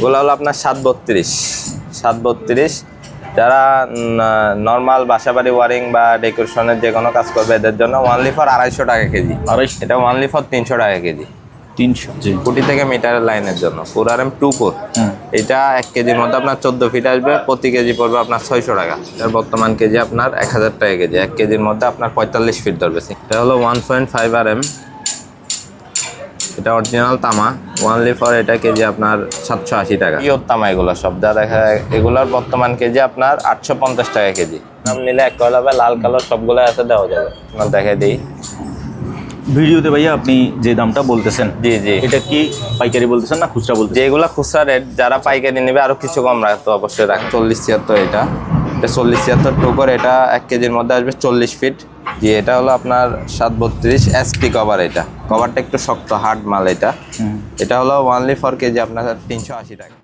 এগুলো হলো আপনার সাত বত্রিশ সাত বত্রিশ। যারা নর্মাল বাসাবাড়ি ওয়ারিং বা ডেকোরেশনের যে কোনো কাজ করবে এদের জন্য ওয়ানলি ফর আড়াইশো টাকা কেজি। আড়াইশো। এটা ওয়ানলি ফর তিনশো টাকা কেজি। তিনশো কোটি থেকে মিটারের লাইনের জন্য। পুরার এম টু কোর এটা এক কেজির মধ্যে আপনার চোদ্দ ফিট আসবে প্রতি কেজি পড়বে আপনার ছয়শো টাকা। এর বর্তমান কেজি আপনার এক হাজার টাকা কেজি। এক কেজির মধ্যে আপনার পঁয়তাল্লিশ ফিট ধরবে। এটা হলো one point five R M এটা অরিজিনাল তামা ওয়ানলি ফর এটা কেজি আপনার সাতশো আশি টাকা। পিওর তামা এগুলো সব যা দেখা যায় এগুলোর বর্তমান কেজি আপনার আটশো পঞ্চাশ টাকা কেজি। দাম নিলে এক কয়লা হবে লাল কালার সবগুলো আছে দেওয়া যাবে। আপনার দেখাই দিই। ভিডিওতে ভাইয়া আপনি যে দামটা বলতেছেন জি জি। এটা কি পাইকারি বলতেছেন না খুচরা বলতেছেন? যেগুলো খুচরা রেট যারা পাইকারি নেবে আরও কিছু কম রাখতো অবশ্যই রাখ চল্লিশ ছিয়াত্তর এটা। এটা চল্লিশ ছিয়াত্তর টুকর এটা এক কেজির মধ্যে আসবে চল্লিশ ফিট জি এটা হলো আপনার সাত বত্রিশ এসপি কভার এটা। কভারটা একটু শক্ত হার্ড মাল এটা। হুম। এটা হলো ওয়ানলি ফর কেজি আপনার তিনশো আশি টাকা।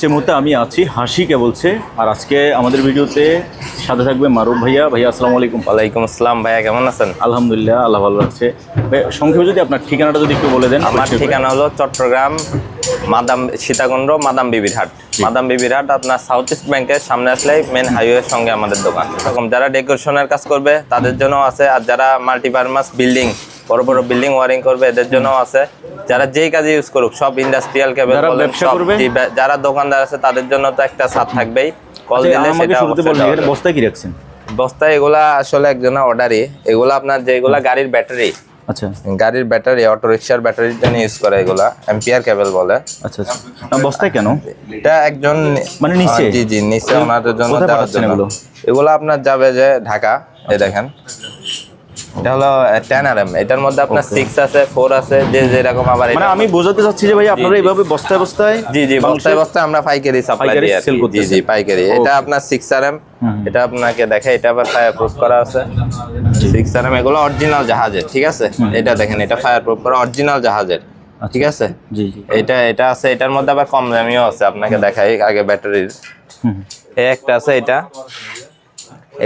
সে মুহূর্তে আমি আছি হাসিকে বলছে। আর আজকে আমাদের ভিডিওতে সাথে থাকবে মারুফ ভাইয়া। ভাইয়া আসসালামু আলাইকুম। ওয়ালাইকুম আসসালাম ভাইয়া কেমন আছেন? আলহামদুলিল্লাহ আল্লাহ ভালো ভাইয়া, সংক্ষেপে যদি আপনার ঠিকানাটা যদি একটু বলে দেন। আমার ঠিকানা হলো চট্টগ্রাম মাদাম সীতাকুণ্ড মাদাম বিবির হাট। মাদাম বিবির হাট আপনার সাউথ ইস্ট ব্যাংকের সামনে আসলেই মেন হাইওয়ের সঙ্গে আমাদের দোকান। এরকম যারা ডেকোরেশনের কাজ করবে তাদের জন্য আছে। আর যারা মাল্টিপারমাস বিল্ডিং বড় বড় বিল্ডিং ওয়ারিং করবে এদের জন্য আছে। যারা যেই কাজে ইউজ করুক সব ইন্ডাস্ট্রিয়াল কেবল বলেন সব যারা দোকানদার আছে তাদের জন্য তো একটা ছাদ থাকবেই। কল আচ্ছা, দিলে সেটা কি রাখছেন? বস্তায় এগুলা আসলে একজনের অর্ডারই এগুলা আপনার যেগুলা গাড়ির ব্যাটারি আচ্ছা। গাড়ির ব্যাটারি অটো রিক্সার ব্যাটারিটা নিয়ে ইউজ করে এগুলা এম্পিয়ার কেবল বলে। আচ্ছা আচ্ছা। বস্তায় কেন? এটা একজন মানে নিচে? জি জি নিচে ওনাদের জন্য দেওয়ার জন্য। এগুলো? এগুলো আপনার যাবে যে ঢাকা এই দেখেন। এটা হলো টেন আর এম এটার মধ্যে আপনার সিক্স আছে ফোর আছে যে যেরকম আবার মানে আমি বোঝাতে চাচ্ছি যে ভাই আপনারা এইভাবে বস্তায় বস্তায় জি জি বস্তায় বস্তায় আমরা পাইকারি সাপ্লাই দিই জি জি পাইকারি। এটা আপনার সিক্স আর এম এটা আপনাকে দেখে এটা আবার ফায়ার প্রুফ করা আছে। সিক্স আর এম এগুলো অরিজিনাল জাহাজের ঠিক আছে? এটা দেখেন এটা ফায়ার প্রুফ করা অরিজিনাল জাহাজের ঠিক আছে? জি এটা এটা আছে এটার মধ্যে আবার কম দামিও আছে আপনাকে দেখাই আগে ব্যাটারির একটা আছে এটা।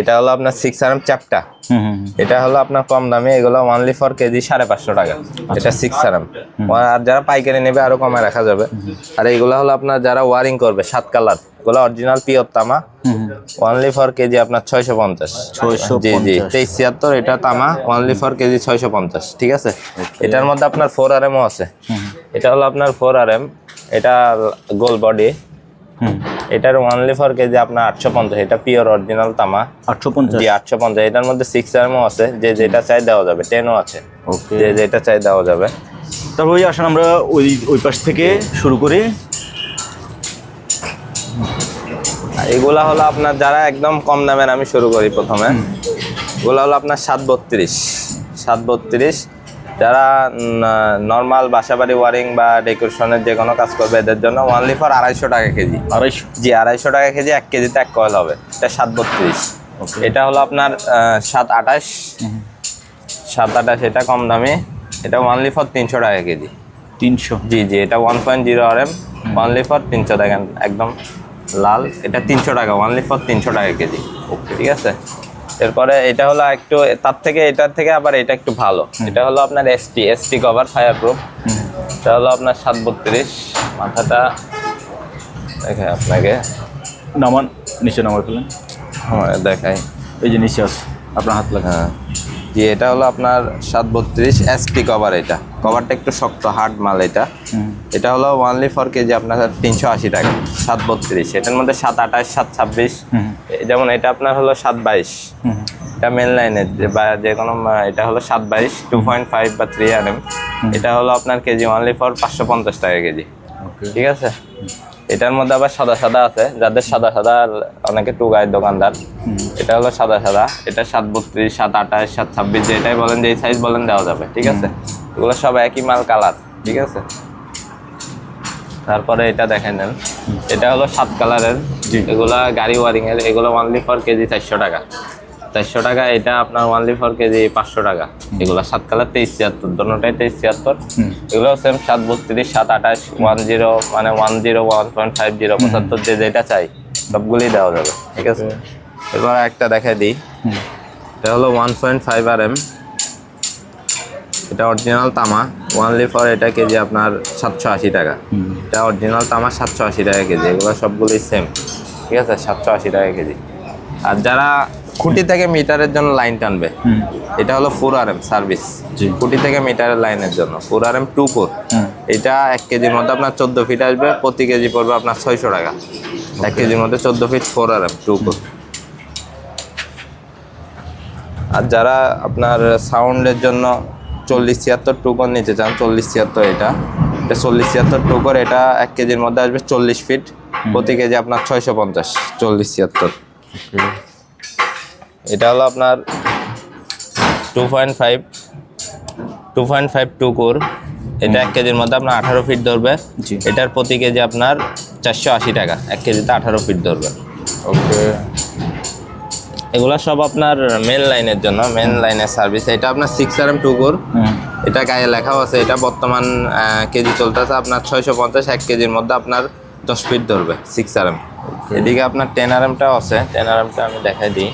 এটা হলো আপনার সিক্স আর এম চ্যাপটা। এটা হলো আপনার কম দামে এগুলো অনলি ফর কেজি সাড়ে পাঁচশো টাকা। এটা সিক্স আর এম আর যারা পাইকারি নেবে আরও কমে রাখা যাবে। আর এগুলো হলো আপনার যারা ওয়ারিং করবে সাত কালার। এগুলো অরিজিনাল পিওর তামা। অনলি ফর কেজি আপনার ছয়শো পঞ্চাশ। জি জি। তেইশ ছিয়াত্তর এটা তামা। অনলি ফর কেজি ছয়শো পঞ্চাশ। ঠিক আছে? এটার মধ্যে আপনার ফোর আর এমও আছে। এটা হলো আপনার ফোর আর এম এটা গোল বডি এটার অনলি ফর কেজি আপনার আটশো পঞ্চাশ এটা পিওর অরিজিনাল তামা। আটশো পঞ্চাশ। আটশো পঞ্চাশ। এটার মধ্যে সিক্স আরএমও আছে যে যেটা চাই দেওয়া যাবে টেনও আছে। যে যেটা চাই দেওয়া যাবে। তারপর ওই আসেন আমরা ওই ওই পাশ থেকে শুরু করি। এগুলা হলো আপনার যারা একদম কম দামের আমি শুরু করি প্রথমে। এগুলো হলো আপনার সাত বত্রিশ সাত বত্রিশ। যারা নর্মাল বাসাবাড়ি ওয়ারিং বা ডেকোরেশনের যে কোনো কাজ করবে এদের জন্য ওয়ানলি ফর আড়াইশো টাকা কেজি। আড়াইশো? জি আড়াইশো টাকা কেজি এক কেজিতে এক কয়েল হবে। এটা সাত বত্রিশ। এটা হলো আপনার সাত আঠাশ। সাত আঠাশ এটা কম দামি। এটা ওয়ানলি ফর তিনশো টাকা কেজি। তিনশো? জি জি এটা one point zero R M only for তিনশো টাকা একদম লাল। এটা তিনশো টাকা ওয়ানলি ফর তিনশো টাকা কেজি। ঠিক আছে? এরপরে এটা হলো একটু তার থেকে এটার থেকে আবার এটা একটু ভালো। এটা হলো আপনার ST ST cover fire proof এটা হলো আপনার সাত বত্রিশ মাথাটা দেখে আপনাকে। নামান নিচে নামার ফেলেন হ্যাঁ দেখাই। এই যে নিচে আছে আপনার হাত লাগা। হ্যাঁ। জি এটা হলো আপনার সাত বত্রিশ এসটি কভার এটা। কভারটা একটু শক্ত হার্ড মাল এটা। এটা হলো ওয়ানলি ফর কেজি আপনার তিনশো আশি টাকা সাত বত্রিশ এটার মধ্যে সাত আঠাশ সাত ছাব্বিশ। যেমন এটা আপনার হলো সাত বাইশ। এটা মেন লাইনের বা যে কোনো এটা হলো সাত বাইশ টু পয়েন্ট ফাইভ বা থ্রি আর এম এটা হলো আপনার কেজি ওয়ানলি ফর পাঁচশো পঞ্চাশ টাকা কেজি ঠিক আছে? এটার মধ্যে আবার সাদা সাদা আছে যাদের সাদা সাদা অনেকে টু গায়ের দোকানদার এটা হলো সাদা সাদা এটা সাত বত্রিশ সাত আঠাশ সাত ছাব্বিশ যেটাই বলেন যে সাইজ বলেন দেওয়া যাবে ঠিক আছে? এগুলো সব একই মাল কালার ঠিক আছে? তারপরে এটা দেখে নেন। এটা হলো সাত কালারের। এগুলা গাড়ি ওয়ারিং এর এগুলো ওয়ানলি ফর কেজি চারশো টাকা। চারশো টাকা এটা আপনার ওয়ানলি ফর কেজি পাঁচশো টাকা। এগুলো সাত কালার তেইশ ছিয়াত্তর দোনোটাই তেইশ ছিয়াত্তর। এগুলো সেম সাত বত্রিশ সাত আঠাশ ওয়ান জিরো মানে one zero one point five zero পঁচাত্তর যে যেটা চাই সবগুলি দেওয়া যাবে ঠিক আছে? এবার একটা দেখাই দিই। এটা হলো one point five R M এটা অরিজিনাল তামা। ওয়ানলি ফর এটা কেজি আপনার সাতশো আশি টাকা। এটা অরিজিনাল তামা সাতশো আশি টাকা কেজি। এগুলো সবগুলোই সেম ঠিক আছে? সাতশো আশি টাকা কেজি। আর যারা খুঁটি থেকে মিটারের জন্য লাইন টানবে এটা হলো ফোর আর এম সার্ভিস। খুঁটি থেকে মিটারের লাইনের জন্য। Four R M two core hmm. এটা এক কেজির মধ্যে আপনার চোদ্দ ফিট আসবে। প্রতি কেজি পড়বে আপনার ছয়শো টাকা। এক কেজির মধ্যে চোদ্দ feet four R M two core আর যারা আপনার সাউন্ডের জন্য চল্লিশ ছিয়াত্তর টুকর নিতে চান চল্লিশ ছিয়াত্তর এটা। এটা চল্লিশ ছিয়াত্তর টুকর এটা এক কেজির মধ্যে আসবে চল্লিশ ফিট। প্রতি কেজি আপনার ছয়শো পঞ্চাশ চল্লিশ ছিয়াত্তর। এটা হলো আপনার two point five two point five two core. এটা এক কেজির মধ্যে আপনার আঠারো ফিট ধরবে। এটার প্রতি কেজি আপনার চারশো আশি টাকা এক কেজিতে আঠারো ফিট ধরবে। ওকে। এগুলো সব আপনার মেন লাইনের জন্য মেন লাইনের সার্ভিস এটা আপনার six R M two core এটা গায়ে লেখাও আছে। এটা বর্তমান কেজি চলতেছে আপনার ছয়শো পঞ্চাশ এক কেজির মধ্যে আপনার দশ ফিট ধরবে সিক্স আর এম এদিকে আপনার টেন আর এমটাও আছে। টেন আর এমটা আমি দেখাই দিই।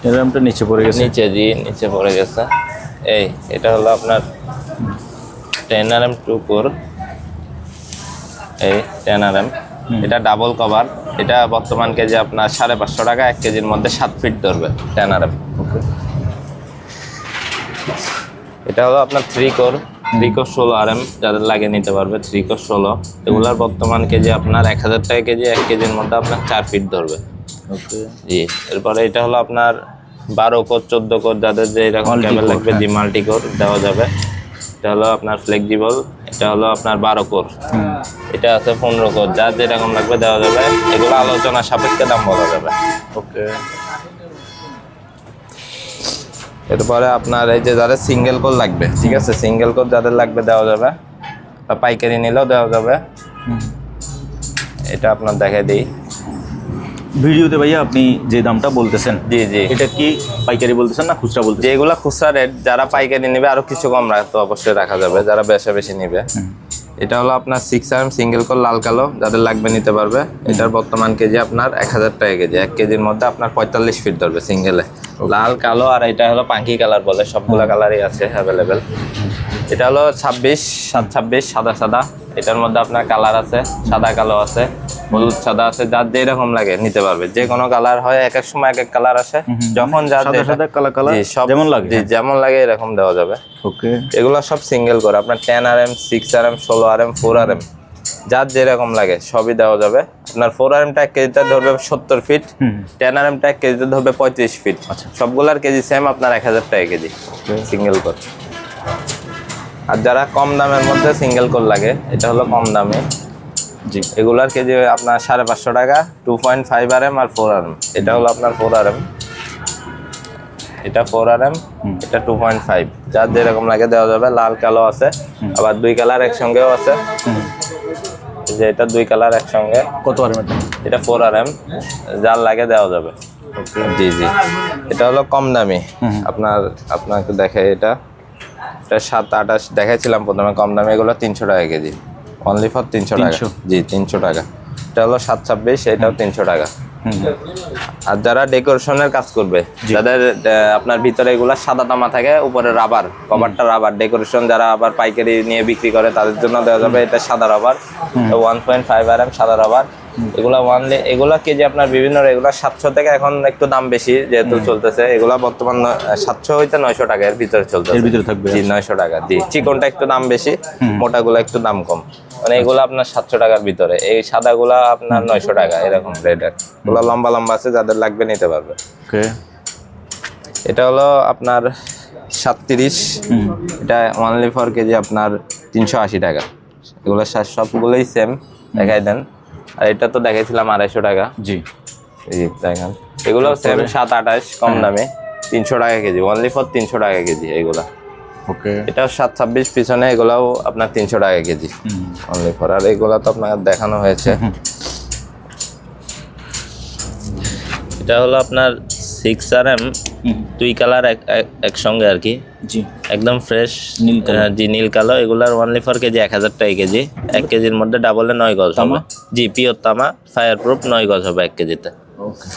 টেন আর এমটা নিচে পড়ে গেছে। নিচে জি নিচে পড়ে গেছে। এই এটা হলো আপনার ten R M two core এই টেন আর এম এটা ডাবল কভার এটা বর্তমান কেজি আপনার সাড়ে পাঁচশো টাকা এক কেজির মধ্যে সাত ফিট ধরবে এম এটা হলো আপনার থ্রি কোর থ্রি কোর ষোলো আর এম যাদের লাগে নিতে পারবে থ্রি কোর ষোলো। এগুলার বর্তমান কেজি আপনার এক হাজার টাকা কেজি এক কেজির মধ্যে আপনার চার ফিট ধরবে জি এরপরে এটা হলো আপনার বারো কোর চোদ্দ কোর যাদের যে এরকম core, লাগবে হ্যাঁ। জি মাল্টি কোর দেওয়া যাবে। এটা হলো আপনার ফ্লেক্সিবল এটা হলো আপনার বারো কোর এটা আছে পনেরো কোর যার যেরকম লাগবে দেওয়া যাবে। এগুলো আলোচনা সাপেক্ষে দাম বলা যাবে। ওকে। এরপরে আপনার এই যে যাদের সিঙ্গেল কোর লাগবে ঠিক আছে? সিঙ্গেল কোর যাদের লাগবে দেওয়া যাবে বা পাইকারি নিলেও দেওয়া যাবে। এটা আপনার দেখাই দিই। ভিডিওতে ভাইয়া আপনি যে দামটা বলতেছেন জি জি। এটা কি পাইকারি বলতেছেন না খুচরা বলতেছেন? যেগুলো খুচরা রেট যারা পাইকারি নেবে আরও কিছু কম রাখতে অবশ্যই রাখা যাবে যারা বেশি বেশি নিবে এটা হলো আপনার six R M single core লাল কালো যাদের লাগবে নিতে পারবে। এটার বর্তমান কেজি আপনার এক হাজার টাকা কেজি। এক কেজির মধ্যে আপনার পঁয়তাল্লিশ ফিট ধরবে সিঙ্গেলে লাল কালো আর এটা হলো পাঙ্কি কালার বলে সবগুলো কালারই আছে অ্যাভেলেবেল এটা হলো ছাব্বিশ সাত ছাব্বিশ সাদা সাদা। এটার মধ্যে আপনার কালার আছে সাদা কালো আছে হলুদ সাদা আছে যার যে যেরকম লাগে নিতে পারবে। যে কোনো কালার হয় এক এক সময় এক এক কালার আসে। যখন যার সাদা কালা যেমন লাগে। জি, যেমন লাগে এরকম দেওয়া যাবে। ওকে। এগুলো সব সিঙ্গেল করে। আপনার ten R M six R M ষোলো R M four R M যার যেরকম লাগে সবই দেওয়া যাবে। আপনার ফোর আর এমটা এক কেজিতে ধরবে সত্তর ফিট টেন আর এমটা এক কেজিতে ধরবে পঁয়ত্রিশ ফিট আচ্ছা। সবগুলার কেজি সেম আপনার এক হাজার টাকা কেজি। Single core. আর যারা কম দামের মধ্যে সিঙ্গেল কোর লাগে এটা হলো কম দামে। জি। এগুলার কেজি আপনার সাড়ে পাঁচশো টাকা two point five R M আর ফোর আর এম এটা হলো আপনার ফোর আর এম এটা ফোর আর এম এটা টু পয়েন্ট ফাইভ যার যেরকম লাগে দেওয়া যাবে লাল কালো আছে আবার দুই কালার একসঙ্গেও আছে। যে এটা দুই কালার একসঙ্গে। কত আর এটা? এটা ফোর আর এম যার লাগে দেওয়া যাবে। জি জি। এটা হলো কম দামি। আপনার আপনাকে দেখে এটা। এটা সাত আঠাশ দেখাইছিলাম প্রথমে কম দামে এগুলো তিনশো টাকা কেজি। অনলি ফর তিনশো টাকা। জি তিনশো টাকা। এটা হলো সাত ছাব্বিশ এটাও তিনশো টাকা। আর যারা ডেকোরেশনের কাজ করবে যাদের আপনার ভিতরে এগুলা সাদা তামা থাকে উপরে রাবার কভারটা রাবার। ডেকোরেশন যারা আবার পাইকারি নিয়ে বিক্রি করে তাদের জন্য দেওয়া যাবে এটা সাদা rubber. One point five R M সাদা রাবার। এগুলা ওয়ান এগুলা কেজি আপনার বিভিন্ন এগুলা সাতশো থেকে এখন একটু দাম বেশি যেহেতু চলতেছে এগুলা বর্তমান সাতশো হইতে নয়শো টাকা এর ভিতরে চলতেছে। এর ভিতরে থাকবে। জি নয়শো টাকা। জি চিকনটা একটু দাম বেশি মোটাগুলো একটু দাম কম। মানে এগুলো আপনার সাতশো টাকার ভিতরে। এই সাদাগুলা আপনার নয়শো টাকা এরকম রেটের এগুলো লম্বা লম্বা আছে যাদের লাগবে নিতে পারবে। এটা হলো আপনার সাতত্রিশ। এটা ওয়ানলি ফর কেজি আপনার তিনশো আশি টাকা। এগুলো সবগুলোই সেম দেখাই দেন। আর এটা তো দেখাইছিলাম আড়াইশো টাকা। জি। এই দেখেন এগুলো সেম সাত আঠাশ কম দামে। তিনশো টাকা কেজি ওনলি ফর তিনশো টাকা কেজি এগুলা। ওকে। এটাও সাত ছাব্বিশ পিছনে এগুলাও আপনার তিনশো টাকা কেজি। অনলি ফর আর এগুলা তো আপনার দেখানো হয়েছে। এটা হলো আপনার সিক্স আর এম দুই কালার একসঙ্গে আর কি। জি। একদম ফ্রেশ নীল। জি নীল কালো এগুলার ওনলি ফর কেজি এক হাজার টাকা কেজি। এক কেজির মধ্যে ডাবলে নয় গজ হবে? জি পিওর তামা ফায়ার প্রুফ নয় গজ হবে এক কেজিতে। ওকে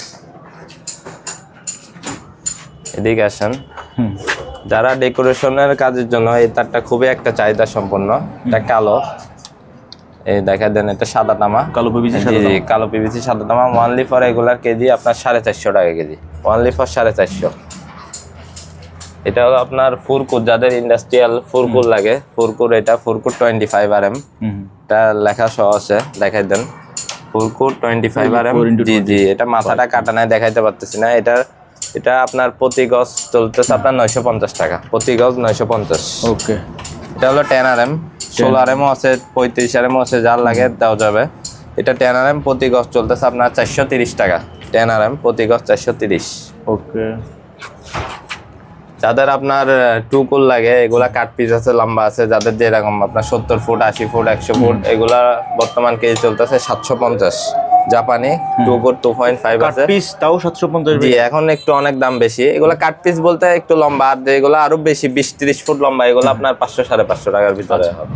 এদিকে আসেন। যারা ডেকোরেশনের কাজের জন্য এই তারটা খুবই একটা চাহিদা সম্পন্ন এটা কালো। এই দেখা দেন এটা সাদা তামা। কালো জি কালো পিভিসি সাদা তামা। ওয়ানলি ফর এগুলার কেজি আপনার সাড়ে চারশো টাকা কেজি। ওয়ানলি ফর সাড়ে চারশো। এটা হলো আপনার ফুরকুর যাদের ইন্ডাস্ট্রিয়াল ফুরকুর লাগে ফুরকুর এটা ফুরকুর টোয়েন্টি ফাইভ আর এম এটা লেখা সহ আছে দেখাই দেন। ফুলকুট টোয়েন্টি ফাইভ আর এম জি জি এটা মাথাটা কাটা নাই দেখাইতে পারতেছি না। এটা এটা আপনার প্রতি গজ চলতেছে আপনার নয়শো পঞ্চাশ টাকা। প্রতি গজ নয়শো পঞ্চাশ। ওকে। এটা হলো টেন আর এম ষোলো আর এমও আছে পঁয়ত্রিশ আর এমও আছে যার লাগে দেওয়া যাবে। এটা টেন আর এম প্রতি গজ চলতেছে আপনার চারশো তিরিশ টাকা। টেন আর এম প্রতি গজ চারশো তিরিশ। ওকে। যাদের আপনার টুকুল লাগে এগুলা কাট পিস আছে লম্বা আছে যাদের যেরকম আপনার সত্তর ফুট আশি ফুট একশো ফুট এগুলা বর্তমান কেজি চলতেছে সাতশো পঞ্চাশ। জাপানি টুকুর টু পয়েন্ট ফাইভ আছে। পিস তাও সাতশো পঞ্চাশ জি এখন একটু অনেক দাম বেশি। এগুলা কাট পিস বলতে একটু লম্বা আর যেগুলো আরও বেশি বিশ তিরিশ ফুট লম্বা এগুলো আপনার পাঁচশো সাড়ে পাঁচশো টাকার ভিতরে হবে।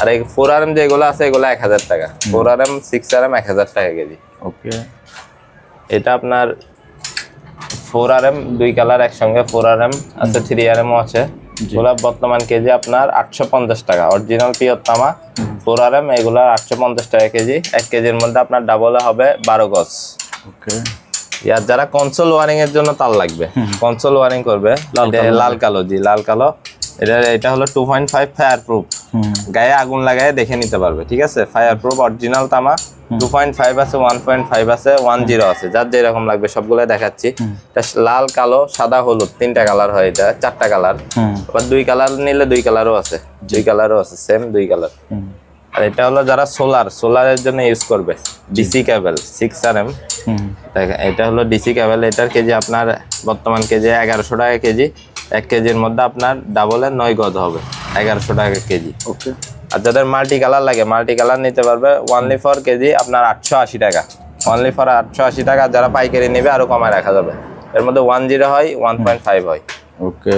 আর এই ফোর আর এম যেগুলো আছে এগুলো এক হাজার টাকা। Four R M six R M এক হাজার টাকা কেজি। ওকে। এটা আপনার ফোর আর এম দুই কালার একসঙ্গে ফোর আর এম আছে থ্রি আর এমও আছে। গোলাপ বর্তমান কেজি আপনার আটশো পঞ্চাশ টাকা। অরিজিনাল পিওর তামা ফোর আর এম এগুলো আটশো পঞ্চাশ টাকা কেজি। এক কেজির মধ্যে আপনার ডাবলে হবে বারো গজ। ওকে ইয়ার যারা কনসোল ওয়ারিং এর জন্য তার লাগবে। কনসোল ওয়ারিং করবে। লাল কালো। জি লাল কালো। এটা এটা হলো two point five fire proof গায়ে আগুন লাগায় দেখে নিতে পারবে ঠিক আছে? ফায়ার প্রুফ অরিজিনাল তামা টু পয়েন্ট ফাইভ আছে ওয়ান পয়েন্ট ফাইভ আছে ওয়ান জিরো আছে। যার যেরকম লাগবে সবগুলো দেখাচ্ছি। লাল কালো সাদা হলুদ তিনটা কালার হয় এটা চারটা কালার আবার দুই কালার নিলে দুই কালারও আছে। দুই কালারও আছে সেম দুই কালার আর এটা হলো যারা সোলার সোলারের জন্য ইউজ করবে DC cable six R M এটা হলো ডিসি কেবল এটার কেজি আপনার বর্তমান কেজি এগারোশো টাকা কেজি। এক কেজির মধ্যে আপনার ডাবলের নয় গজ হবে এগারোশো টাকা কেজি। ওকে। আর যাদের মাল্টি কালার লাগে মাল্টি কালার নিতে পারবে ওয়ানলি ফর কেজি আপনার আটশো আশি টাকা। ওয়ানলি ফর আটশো আশি টাকা যারা পাইকারি নেবে আরও কমায় রাখা যাবে। এর মধ্যে ওয়ান জিরো হয় ওয়ান পয়েন্ট ফাইভ হয়। ওকে।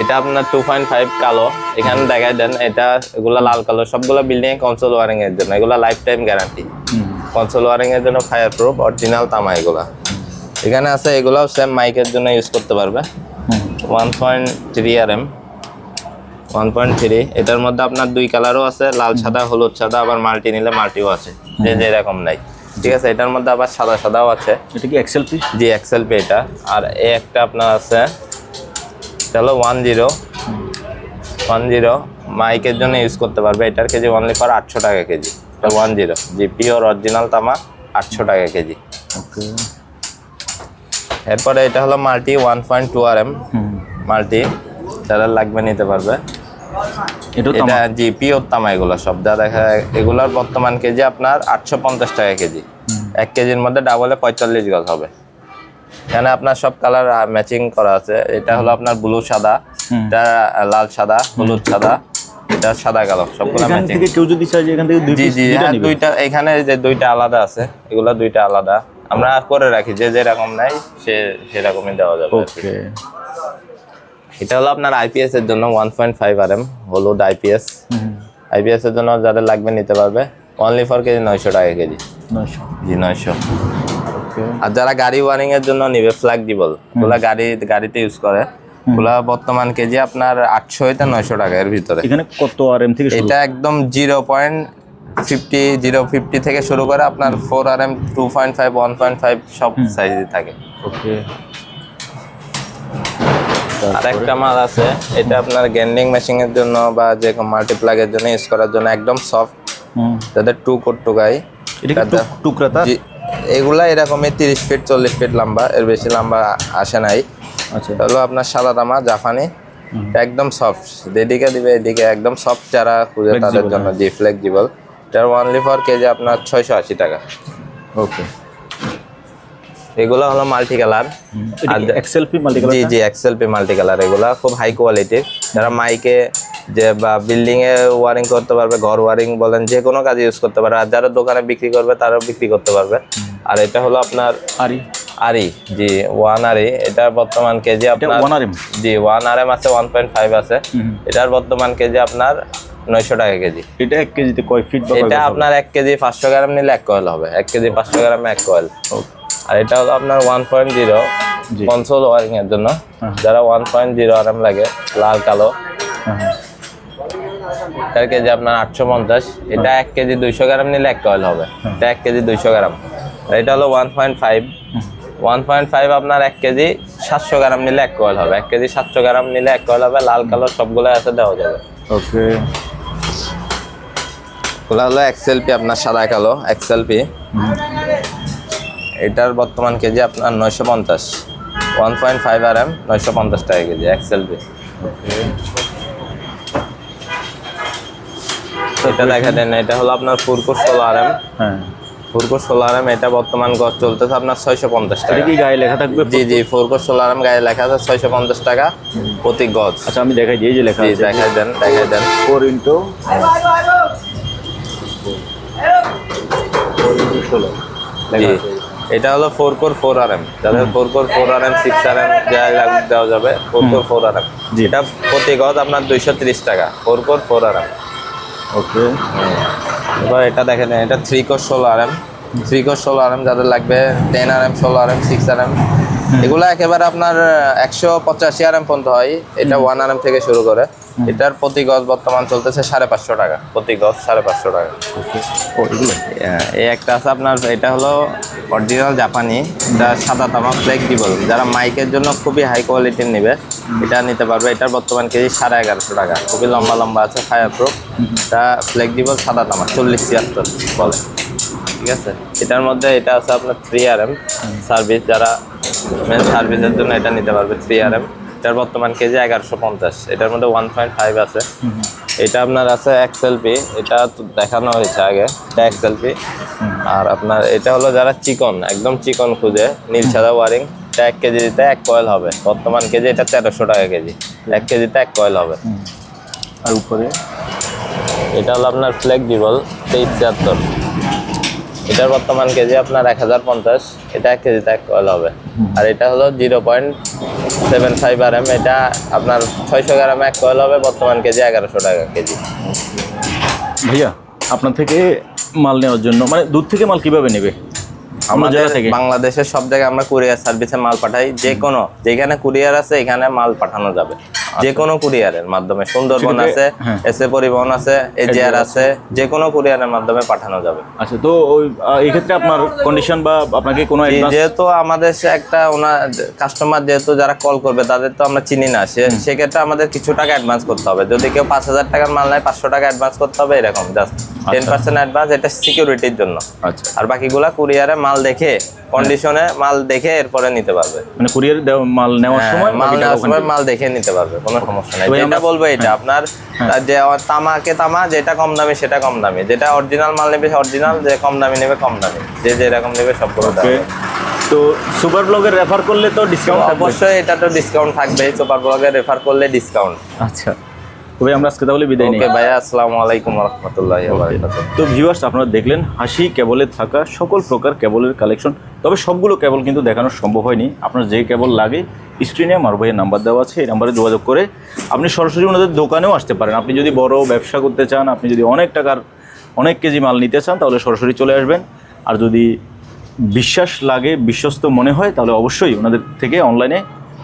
এটা আপনার টু পয়েন্ট ফাইভ কালো। এখানে দেখাই দেন এটা এগুলো লাল কালো। সবগুলো বিল্ডিং কনসোল ওয়ারিং এর জন্য। এগুলো life time guarantee console wiring এর জন্য ফায়ার প্রুফ অরিজিনাল তামা এগুলা। এখানে আছে এগুলাও সেম মাইকের জন্য ইউজ করতে পারবে। One point three R M one point three এটার মধ্যে আপনার দুই কালারও আছে লাল সাদা হলুদ সাদা আবার মাল্টি নিলে মাল্টিও আছে। যে যেরকম নাই। ঠিক আছে এটার মধ্যে আবার সাদা সাদাও আছে। এটা কি excel piece G excel P এটা। আর এ একটা আপনার আছে এটা হলো ওয়ান জিরো ওয়ান জিরো মাইকের জন্য ইউজ করতে পারবে। এটার কেজি অনলি ফর আটশো টাকা কেজি। এটা one zero G pure original তামা আটশো টাকা কেজি। এরপরে এটা হলো multi one point two R M multi যারা লাগবে নিতে পারবে। এটা জি পিওর তামা এগুলো সব। যা দেখা এগুলোর বর্তমান কেজি আপনার আটশো পঞ্চাশ টাকা কেজি। এক কেজির মধ্যে ডাবলে পঁয়তাল্লিশ গজ হবে। এখানে আপনার সব কালার ম্যাচিং করা আছে। এটা হলো আপনার ব্লু সাদা এটা লাল সাদা হলুদ সাদা এটা সাদা কালো সবগুলো ম্যাচিং থেকে কেউ যদি চায় এখান থেকে দুইটা হ্যাঁ দুইটা এখানে যে দুইটা আলাদা আছে এগুলো দুইটা আলাদা। আমরা করে রাখি যে যেরকম নাই সে সেরকমই দেওয়া যাবে। ওকে। এটা হলো আপনার আইপিএস এর জন্য one point five R M হলুদ আইপিএস আইপিএস এর জন্য যাদের লাগবে নিতে পারবে অনলি ফর কেজি নয়শো টাকা কেজি। নয়শো। জি নয়শো। ওকে আর যারা গাড়ি ওয়ারিং এর জন্য নিবে ফ্ল্যাগজিবল ওগুলা গাড়ি গাড়িতে ইউজ করে। ওগুলা বর্তমান কেজি আপনার আটশো হইতে নয়শো টাকা এর ভিতরে। এখানে কত আর এম থেকে এটা একদম zero point fifty zero fifty থেকে শুরু করে আপনার four R M two point five one point five সব সাইজে থাকে। ওকে আর একটা মাল আছে এটা আপনার গ্যান্ডিং মেশিং এর জন্য বা যে মাল্টিপ্লাগ এর জন্য ইউজ করার জন্য একদম সফট যাদের টু কোট টুকাই এটা এগুলা এরকমই তিরিশ ফিট চল্লিশ ফিট লম্বা এর বেশি লম্বা আসে নাই। আচ্ছা। হলো আপনার সাদা তামা জাপানি একদম সফট যেদিকে দিবে এদিকে একদম সফট যারা খুঁজে তাদের জন্য জি ফ্লেক্সিবল এটার ওয়ানলি ফর কেজি আপনার ছয়শো আশি টাকা। ওকে। এগুলো হলো মাল্টি কালার এটা কি excel multi G G excel P multi colour এগুলা খুব হাই কোয়ালিটির যারা মাইকে যে বা বিল্ডিং এ ওয়ারিং করতে পারবে ঘর ওয়ারিং বলেন যে কোনো কাজে ইউজ করতে পারবে। আর যারা দোকানে বিক্রি করবে তারাও বিক্রি করতে পারবে। আর এটা হলো আপনার আরি। আরি জি ওয়ান আরি। এটা বর্তমান কেজি আপনার one R M G one R M আছে ওয়ান পয়েন্ট ফাইভ আছে। এটার বর্তমান কেজি আপনার নয়শো টাকা কেজি। এটা এক কেজিতে কয় ফিট এটা আপনার এক কেজি পাঁচশো গ্রাম নিলে এক কয়েল হবে। এক কেজি পাঁচশো গ্রামে এক কয়েল আর এটা হলো আপনার one point zero console wiring এর জন্য। হ্যাঁ। যারা one point zero R M লাগে লাল কালো। হ্যাঁ কেজি আপনার আটশো পঞ্চাশ। এটা এক কেজি দুইশো গ্রাম নিলে এক কয়েল হবে। এটা এক কেজি দুইশো গ্রাম। এটা হলো one point five one point five আপনার এক কেজি সাতশো গ্রাম নিলে এক কয়েল হবে। এক কেজি সাতশো গ্রাম নিলে এক কয়েল হবে। লাল কালো সবগুলো আছে দেওয়া যাবে। ওকে। ওগুলো হলো এক্সেলপি আপনার সাদা কালো এক্সেলপি এটার বর্তমান কেজি আপনার নয়শো পঞ্চাশ। One point five R M নয়শো পঞ্চাশ টাকা কেজি এক্সেলপি এটা দেখা দেন এটা হলো আপনার ফুরকো ষোলো আর এম হ্যাঁ। ফুরকো ষোলো আর এম এটা বর্তমান গজ চলতেছে আপনার ছয়শো পঞ্চাশ টাকা। কি গায়ে লেখা থাকবে? জি জি ফুরকো ষোলো আর এম গায়ে লেখা আছে ছয়শো পঞ্চাশ টাকা প্রতি গজ। আচ্ছা আমি দেখাই দিই যে লেখা দেখাই দেন দেখাই দেন। ফোর ইন্টু ষোলো। এটা হলো four core four R M যাদের four core four R M six R M যা দেওয়া যাবে four core four R M. এটা প্রতি গজ আপনার দুইশো তিরিশ টাকা four core four R M okay. এবার এটা দেখেন এটা থ্রি কোর ষোলো আর এম থ্রি কোর ষোলো আর এম যাদের লাগবে টেন আর এম ষোলো R M six R M এগুলো একেবারে আপনার একশো পঁচাশি আর এম পর্যন্ত হয়। এটা ওয়ান আর এম থেকে শুরু করে। এটার প্রতি গজ বর্তমান চলতেছে সাড়ে পাঁচশো টাকা। প্রতি গজ সাড়ে পাঁচশো টাকা। ও এগুলো? এই একটা আছে আপনার এটা হলো অরিজিনাল জাপানি এটা সাদা তামা ফ্লেক্সিবল যারা মাইকের জন্য খুবই হাই কোয়ালিটির নেবে এটা নিতে পারবে। এটার বর্তমান কেজি সাড়ে এগারোশো টাকা। খুবই লম্বা লম্বা আছে ফায়ার প্রুফ এটা ফ্লেক্সিবল সাদা তামা চল্লিশ ছিয়াত্তর বলে। ঠিক আছে? এটার মধ্যে এটা আছে আপনার থ্রি আর এম সার্ভিস যারা মেন সার্ভিসের জন্য এটা নিতে পারবে থ্রি আর এম এটার বর্তমান কেজি এগারোশো পঞ্চাশ এটার মধ্যে ওয়ান পয়েন্ট ফাইভ আছে। এটা আপনার আছে এক্সএলপি এটা দেখানো হয়েছে আগে এটা এক্সএলপি আর আপনার এটা হলো যারা চিকন একদম চিকন খুঁজে নীল সাদা ওয়ারিং এটা এক কেজি দিতে এক কয়েল হবে। বর্তমান কেজি এটা তেরোশো টাকা কেজি এক কেজিতে এক কয়েল হবে। আর উপরে? এটা হলো আপনার ফ্লেক্সিবল তেইশ ছিয়াত্তর এটার বর্তমান কেজি আপনার এক হাজার পঞ্চাশ এটা এক কেজিতে এক কয়েল হবে। আর এটা হলো zero point seven five R M এটা আপনার ছয়শো গ্রাম এক কয়েল হবে বর্তমান কেজি এগারোশো টাকা কেজি। ভাইয়া আপনার থেকে মাল নেওয়ার জন্য মানে দূর থেকে মাল কীভাবে নেবে? আমাদের বাংলাদেশের সব জায়গায় আমরা কুরিয়ার সার্ভিসে মাল পাঠাই যে কোনো যেখানে কুরিয়ার আছে এখানে মাল পাঠানো যাবে। যে কোনো কুরিয়ারের মাধ্যমে। সুন্দরবন আছে হ্যাঁ। এসএ পরিবহন আছে এজিআর আছে যে কোনো কুরিয়ারের মাধ্যমে পাঠানো যাবে। আচ্ছা তো ওই এই ক্ষেত্রে আপনার কন্ডিশন বা আপনাকে কোনো যেহেতু আমাদের একটা ওনার কাস্টমার যেহেতু যারা কল করবে তাদের তো আমরা চিনি না সে। সেক্ষেত্রে আমাদের কিছু টাকা অ্যাডভান্স করতে হবে। যদি কেউ পাঁচ হাজার টাকার মাল নেয় পাঁচশো টাকা অ্যাডভান্স করতে হবে এরকম জাস্ট টেন পার্সেন্ট অ্যাডভান্স এটা সিকিউরিটির জন্য। আচ্ছা। আর বাকিগুলা কুরিয়ারে মাল দেখে কন্ডিশনে মাল দেখে এরপরে নিতে পারবে। মানে কুরিয়ার মাল নেওয়ার হ্যাঁ, সময় মাল নেওয়ার সময় মাল দেখে নিতে পারবে। কোনো সমস্যা নাই। যেটা বলব এটা আপনার যে তামাকে তামা যেটা কম দামি সেটা কম দামি। যেটা অরিজিনাল মাল নেবে অরিজিনাল যে কম দামি নেবে কম দামি। যে যেরকম নেবে সবগুলো দামি। তো সুপার ব্লগের রেফার করলে তো ডিসকাউন্ট অবশ্যই এটা তো ডিসকাউন্ট থাকবে সুপার ব্লগে রেফার করলে ডিসকাউন্ট আচ্ছা। তবে আমরা আজকে তাহলে বিদায় নিই। ভাইয়া আসসালামু আলাইকুম রহমতুল্লাহি তো ভিউয়ার্স আপনারা দেখলেন হাসি কেবলে থাকা সকল প্রকার কেবলের কালেকশন তবে সবগুলো কেবল কিন্তু দেখানো সম্ভব হয়নি। আপনার যে কেবল লাগে স্ক্রিনে আমার ভাইয়ের নাম্বার দেওয়া আছে এই নাম্বারে যোগাযোগ করে আপনি সরাসরি ওনাদের দোকানেও আসতে পারেন। আপনি যদি বড় ব্যবসা করতে চান আপনি যদি অনেক টাকার অনেক কেজি মাল নিতে চান তাহলে সরাসরি চলে আসবেন। আর যদি বিশ্বাস লাগে বিশ্বস্ত মনে হয় তাহলে অবশ্যই ওনাদের থেকে অনলাইনে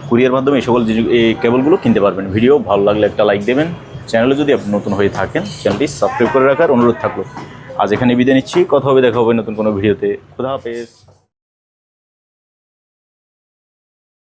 কুরিয়ার মাধ্যমে এই সকল জিনিস- এই কেবলগুলো কিনতে পারবেন। ভিডিও ভালো লাগলে একটা লাইক দেবেন। চ্যানেলে যদি আপনি নতুন হয়ে থাকেন, চ্যানেলটি সাবস্ক্রাইব করে রাখার অনুরোধ থাকল। আজ এখানে বিদায় নিচ্ছি। কথা হবে, দেখা হবে নতুন কোনো ভিডিওতে। খুদা হাফেজ।